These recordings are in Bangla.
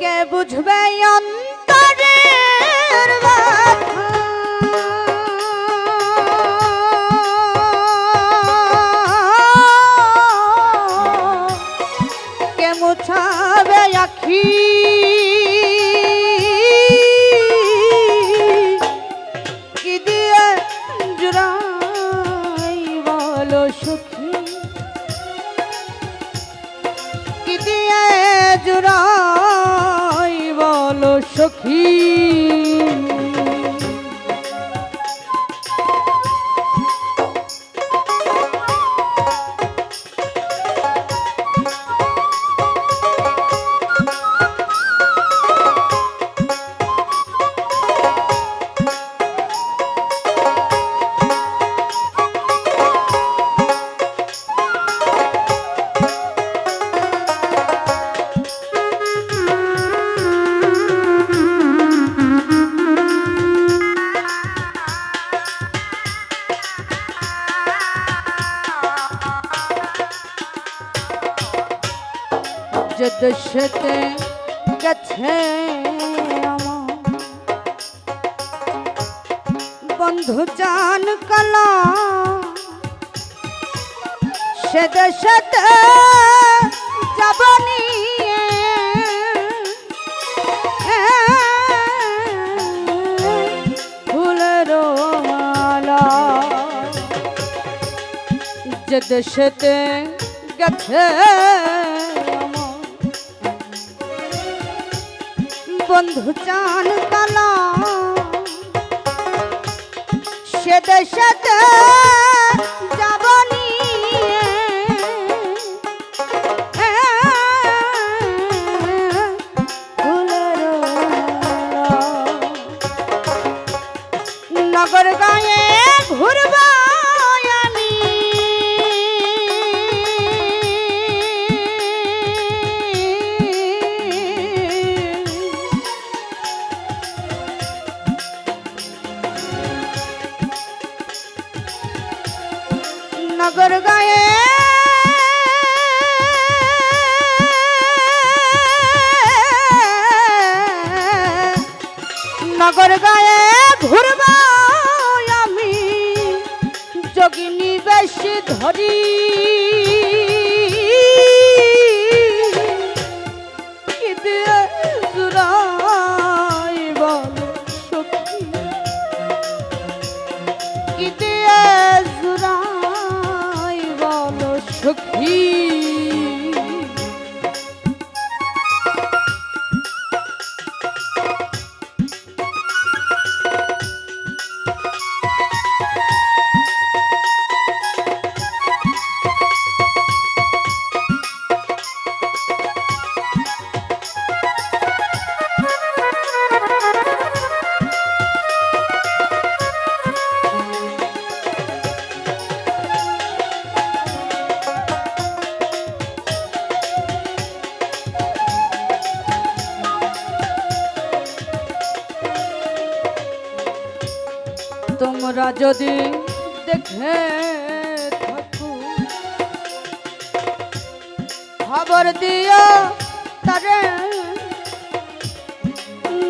কে বুঝবে অন্তরের ব্যথা? কে মুছাবে আখি যে দেশেতে গেছে বন্ধু জান কলা, সে দেশেতে যাব নিয়ে। ফুলের মালা, যে দেশেতে গেছে বন্ধু চান কালা সে। নগর গায়ে ঘুরবা। নগর গায়ে। নগর গায়ে ঘুরব আমি। যোগিনী বেশি ধরি। তোমরা যদি দেখে থাকো। খবর দিও তারে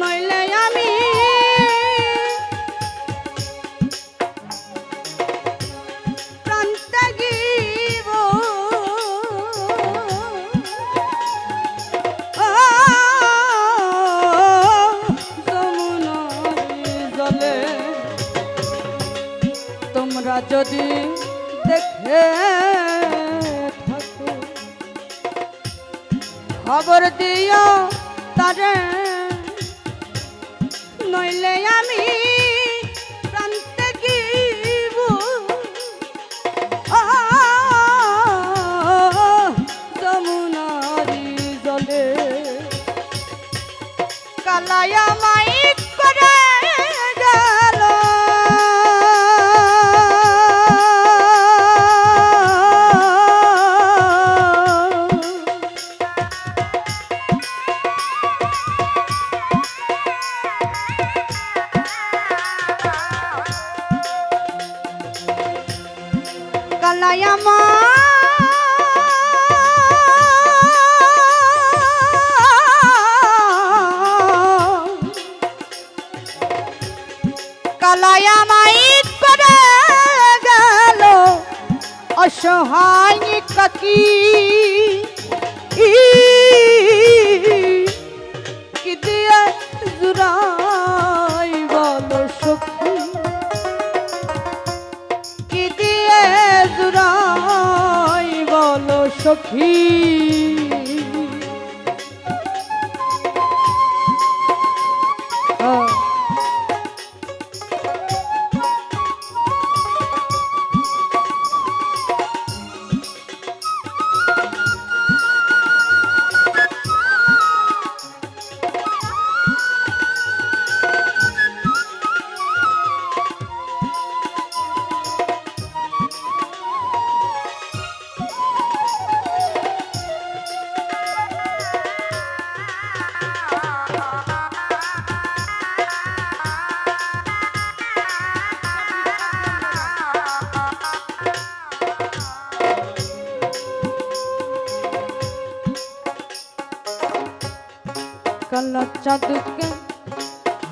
নইলে আমি দেখে খবর দিও তারে নইলে আমি কালায়া মাই করে গেল। অসহায় কাকি কি দিয়ে জুড়াই বলো সখী? কি দিয়ে জুড়াই বলো সখী? কালা চাঁদকে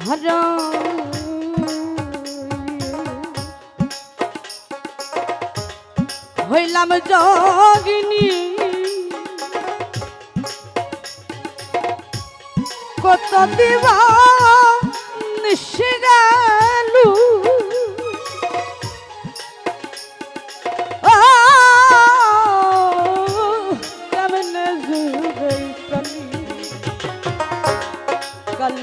হারা হইলাম যোগিনী। কত দিবা নিশিগালু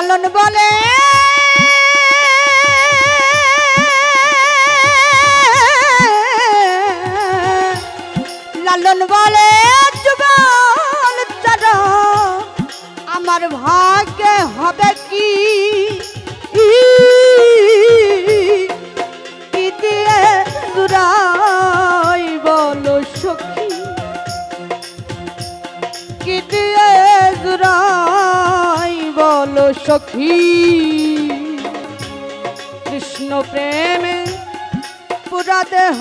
লালন বলে। লালন বলে আমার ভাগ্যে হবে কি? সখী। কৃষ্ণ প্রেমে পুরা দেহ।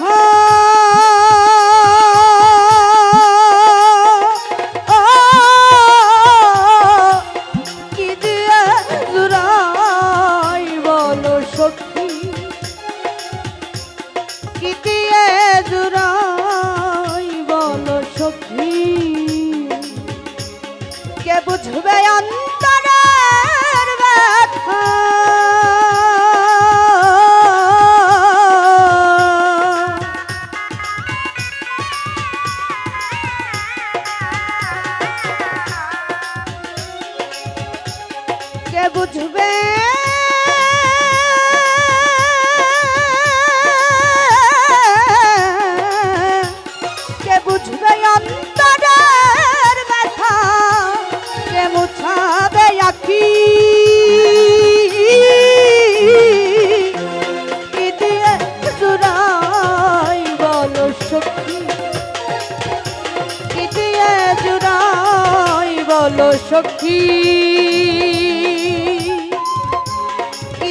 বলো সখী।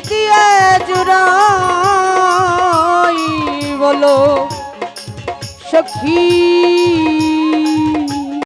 দিয়ে জুড়াই বলো সখী।